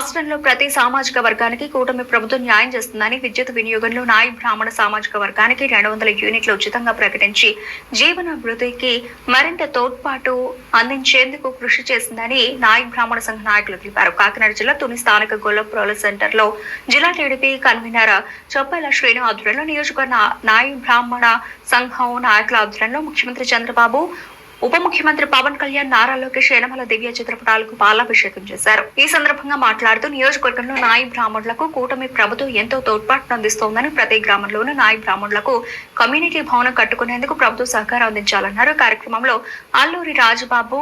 రాష్ట్రంలో ప్రతి సామాజిక వర్గానికి కూటమి ప్రభుత్వం న్యాయం చేస్తుందని విద్యుత్ వినియోగంలో నాయి బ్రాహ్మణ సామాజిక వర్గానికి రెండు వందల యూనిట్లు ఉచితంగా ప్రకటించి జీవనాభివృద్ధికి మరింత తోడ్పాటు అందించేందుకు కృషి చేసిందని నాయి బ్రాహ్మణ సంఘ నాయకులు తెలిపారు. కాకినాడ జిల్లా తుని స్థానిక గొల్లప్రోల సెంటర్లో జిల్లా టీడీపీ కన్వీనర్ చొప్పల శ్రీను ఆధ్వర్యంలో నియోజకవర్గ నాయి బ్రాహ్మణ సంఘం నాయకుల ఆధ్వర్యంలో ముఖ్యమంత్రి చంద్రబాబు ఉప ముఖ్యమంత్రి పవన్ కళ్యాణ్ నారా లోకేష్ యనమల దివ్య చిత్రపటాలకు పాలాభిషేకం చేశారు. ఈ సందర్భంగా మాట్లాడుతూ నియోజకవర్గంలో నాయి బ్రాహ్మణులకు కూటమి ప్రభుత్వం ఎంతో తోడ్పాటును అందిస్తోందని ప్రతి గ్రామంలోనూ నాయి బ్రాహ్మణులకు కమ్యూనిటీ భవనం కట్టుకునేందుకు ప్రభుత్వం సహకారం అందించాలన్నారు. కార్యక్రమంలో అల్లూరి రాజబాబు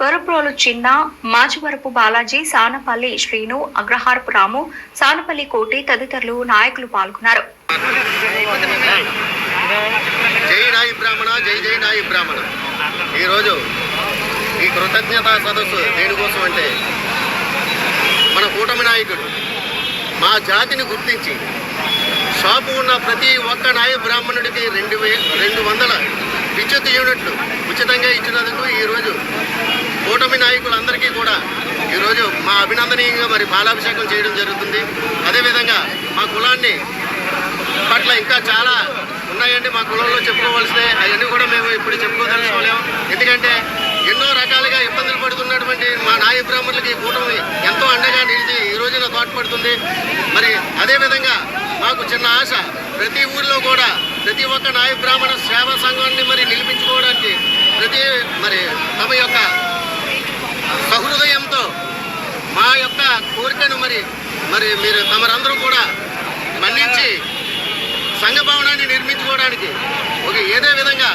కరుప్రోలు చిన్న మాచివరపు బాలాజీ సానపల్లి శ్రీను అగ్రహారపు రాము సానపల్లి కోటి తదితరులు నాయకులు పాల్గొన్నారు. జై నాయి బ్రాహ్మణ జై జై నాయి బ్రాహ్మణ. ఈరోజు ఈ కృతజ్ఞతా సదస్సు దేనికోసం అంటే మన కూటమి నాయకుడు మా జాతిని గుర్తించి షాపు ఉన్న ప్రతి ఒక్క నాయ బ్రాహ్మణుడికి రెండు వే రెండు వందల విద్యుత్ యూనిట్లు ఉచితంగా ఇచ్చినందుకు ఈరోజు కూటమి నాయకులందరికీ కూడా ఈరోజు మా అభినందనీయంగా మరి పాలాభిషేకం చేయడం జరుగుతుంది. అదేవిధంగా మా కులాన్ని పట్ల ఇంకా చాలా ఉన్నాయండి మా కులంలో చెప్పుకోవాల్సినవి. అవన్నీ కూడా మేము ఇప్పుడు చెప్పుకోదలుచుకోలేము ఎందుకంటే ఎన్నో రకాలుగా ఇబ్బందులు పడుతున్నటువంటి మా నాయ బ్రాహ్మణులకి కూటమి ఎంతో అండగా నిలిచి ఈ రోజున తోడ్పడుతుంది. మరి అదేవిధంగా మాకు చిన్న ఆశ ప్రతి ఊర్లో కూడా ప్రతి ఒక్క నాయ బ్రాహ్మణ సేవా సంఘాన్ని మరి నిలిపించుకోవడానికి ప్రతి మరి తమ యొక్క సహృదయంతో మా యొక్క కోరికను మరి మరి మీరు తమరందరూ కూడా మన్నించి సంఘ భవనాన్ని నిర్మించుకోవడానికి. ఒక ఏదే విధంగా?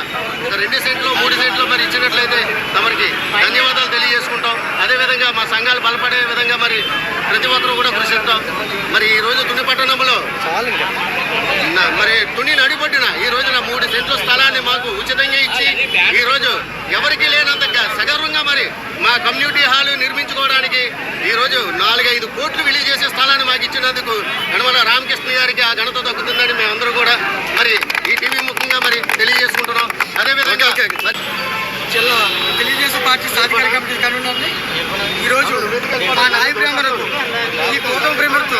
ఒక రెండు సెంట్లు మూడు సెంట్లు మరి ఇచ్చినట్లయితే తమరికి ధన్యవాదాలు తెలియజేసుకుంటాం. అదేవిధంగా మా సంఘాలు బలపడే విధంగా మరి ప్రతి ఒక్కరూ కూడా కృషిస్తాం మరి ఈ రోజు తుని పట్టణంలో మరి తుని నడిపొట్టిన ఈ రోజున మూడు సెంట్ల స్థలాన్ని మాకు ఉచితంగా ఇచ్చి ఈ రోజు ఎవరికి లేనంత సగర్వంగా మరి మా కమ్యూనిటీ హాల్ నిర్మించుకోవడానికి ఈ రోజు నాలుగైదు కోట్లు విలువ చేసే స్థలాన్ని మాకు ఇచ్చినందుకు గణమల రామకృష్ణ గారికి ఆ ఘనత దక్కుతుందని కూడా మరి ఈ టీవీ ముఖ్యంగా మరి తెలియజేసుకుంటున్నాం. అదేవిధంగా జిల్లా తెలుగుదేశం పార్టీ సాధికార కమిటీ కన్వీనర్ని ఈరోజు మా నాయ ప్రేమలకు ఈ కూటమి ప్రేమలతో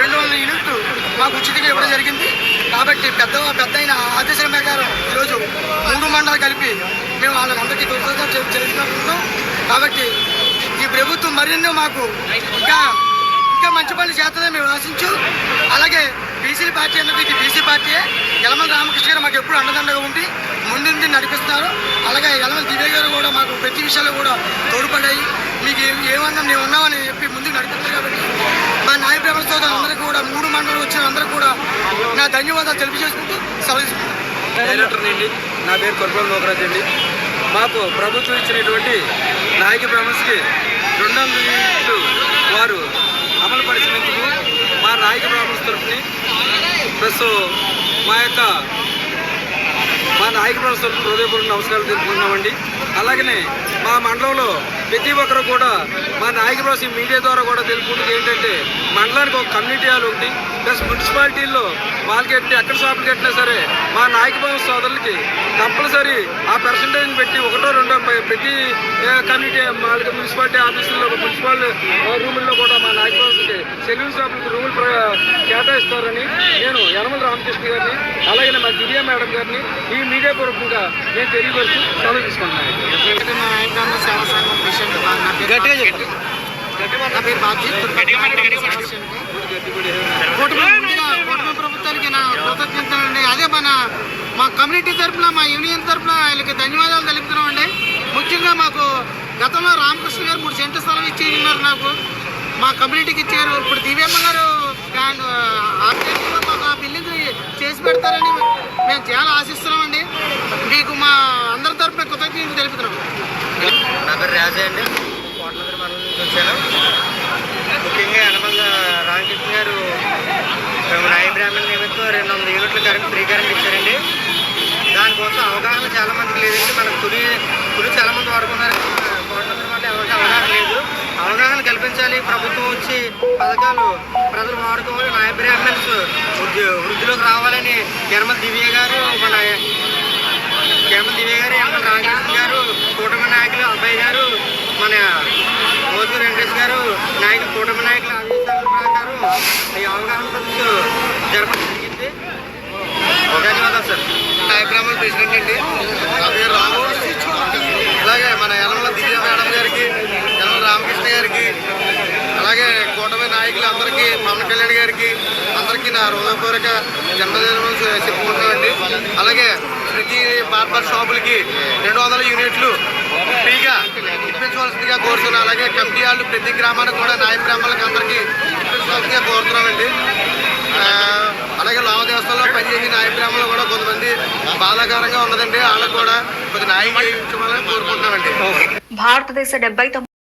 రెండు వందల యూనిట్లు మాకు ఉచితంగా ఇవ్వడం జరిగింది. కాబట్టి పెద్ద పెద్ద అయిన ఆదేశాల ప్రకారం ఈరోజు మూడు మండలాలు కలిపి మేము వాళ్ళందరికీ కృతజ్ఞతలు చెప్- తెలుసుకుంటున్నాం కాబట్టి ఈ ప్రభుత్వం మరిన్నో మాకు ఇంకా ఇంకా మంచి పనులు చేస్తుందని మేము ఆశించు. అలాగే బీసీ పార్టీ అన్నది ఇది బీసీ పార్టీయే యలమల రామకృష్ణ గారు మాకు ఎప్పుడు అండదండగా ఉండి ముందుండి నడిపిస్తున్నారు. అలాగే యలమల దివ్య గారు కూడా మాకు ప్రతి విషయాల్లో కూడా తోడ్పడాయి మీకు ఏమన్నా మేము ఉన్నామని చెప్పి ముందుకు నడిపిస్తారు కాబట్టి మా న్యాయ ప్రభుత్వ అందరికీ కూడా మూడు మండలం వచ్చిన అందరూ కూడా నా ధన్యవాదాలు తెలియజేసుకుంటూ సెలవు నా పేరు కొరపల లోకరాజ్ అండి. మాకు ప్రభుత్వం ఇచ్చినటువంటి నాయక బ్రాహ్మణ్స్కి రెండు వారు అమలు పరిచినందుకు మా నాయక బ్రాహ్మణ్స్ తరఫుని ప్లస్ మా యొక్క మా నాయక బ్రాహ్మణ్స్ తరఫున హృదయపూర్వక నమస్కారాలు తెలుపుకుంటున్నామండి. అలాగనే మా మండలంలో ప్రతి ఒక్కరు కూడా మా నాయక బ్రాహ్మణ్స్ మీడియా ద్వారా కూడా తెలుపుకుంటుంది ఏంటంటే మండలానికి ఒక కమ్యూనిటీ హాల్ ఒకటి ప్లస్ మున్సిపాలిటీల్లో వాళ్ళకి ఎట్టి ఎక్కడ షాపులు కట్టినా సరే మా నాయక బ్రాహ్మణ సోదరులకి కంపల్సరీ ఆ పర్సంటేజ్ పెట్టి ఒకటో రెండో ప్రతి కమ్యూనిటీ వాళ్ళకి మున్సిపాలిటీ ఆఫీసుల్లో మున్సిపాలిటీ రూముల్లో కూడా మా సెల్యూన్ షాపులకు రూములు కేటాయిస్తారని నేను యనమల రామకృష్ణ గారిని అలాగే మా దివ్య మేడం గారిని ఈ మీడియా పూర్వకంగా నేను తెలియపరుస్తూ సెలవు తీసుకుంటున్నాను. కూటమి ప్రభుత్వానికి నా అదే మన మా కమ్యూనిటీ తరఫున మా యూనియన్ తరఫున వీళ్ళకి ధన్యవాదాలు తెలుపుతున్నామండి. ముఖ్యంగా మాకు గతంలో రామకృష్ణ గారు మూడు సెంటర్ స్థలం ఇచ్చి ఉన్నారు నాకు. మా కమ్యూనిటీకి ఇచ్చారు. ఇప్పుడు దివ్యమ్మ గారు ప్లాన్ మాకు ఆ బిల్డింగ్ చేసి పెడతారని మేము చాలా ఆశిస్తున్నామండి. మీకు మా అందరి తరఫున కృతజ్ఞతలు తెలుపుతున్నాం. నా పేరు రాజే అండి. కోట్లందరి మండలం నుంచి వచ్చాను. ముఖ్యంగా యనమల రామకృష్ణ గారు మేము నాయ బ్రాహ్మణ నిమిత్తం రెండు వందల యూనిట్ల కరెంట్ ఫ్రీ కరెంట్ ఇచ్చారండి. దానికోసం అవగాహన చాలా మందికి లేదండి. మనకు కులి కులి చాలామంది వాడుకున్నారు కోట్లగిరి మాట ఎవరికి అవగాహన లేదు అవగాహన కల్పించాలి. ప్రభుత్వం వచ్చి పథకాలు ప్రజలు వాడుకోవాలి. నా బ్రాహ్మణ్స్ వృద్ధి- వృద్ధిలోకి రావాలని యనమల దివ్య గారు మన కేమల్ దివ్య గారు ఎంఎల్ రామకృష్ణ గారు కూటమి నాయకులు అబ్బాయి గారు మన మోదీ వెంకటేష్ గారు నాయకులు కూటమి నాయకులు ఆదేశాల ప్రకారం ఈ అవగాహన సదస్సు జరపడం జరిగింది. ధన్యవాదాలు సార్. కార్యక్రమాలు ప్రెసిడెంట్ అండి రాము అలాగే మన యలమల దివ్య మేడం గారికి యలమల రామకృష్ణ గారికి అలాగే కూటమి నాయకులందరికీ పవన్ కళ్యాణ్ గారికి అందరికీ నా హృదయపూర్వక జన్మదినం చెప్పుకుంటామండి అలాగే ప్రతి బార్బర్ షాపులకి రెండు వందల యూనిట్లు ఫ్రీగా ఇప్పించవలసిందిగా కోరుతున్నాను అలాగే కమిటీ వాళ్ళు ప్రతి గ్రామానికి కూడా నాయ గ్రామాలకు అందరికీ ఇప్పించవలసిందిగా కోరుతున్నామండి. అలాగే లావ దేవస్థానంలో పనిచేసి నాయ గ్రామంలో కూడా కొంతమంది బాధాకరంగా ఉన్నదండి. వాళ్ళకు కూడా కొద్ది న్యాయం చేయించమని కోరుకుంటున్నామండి. భారతదేశ డెబ్బై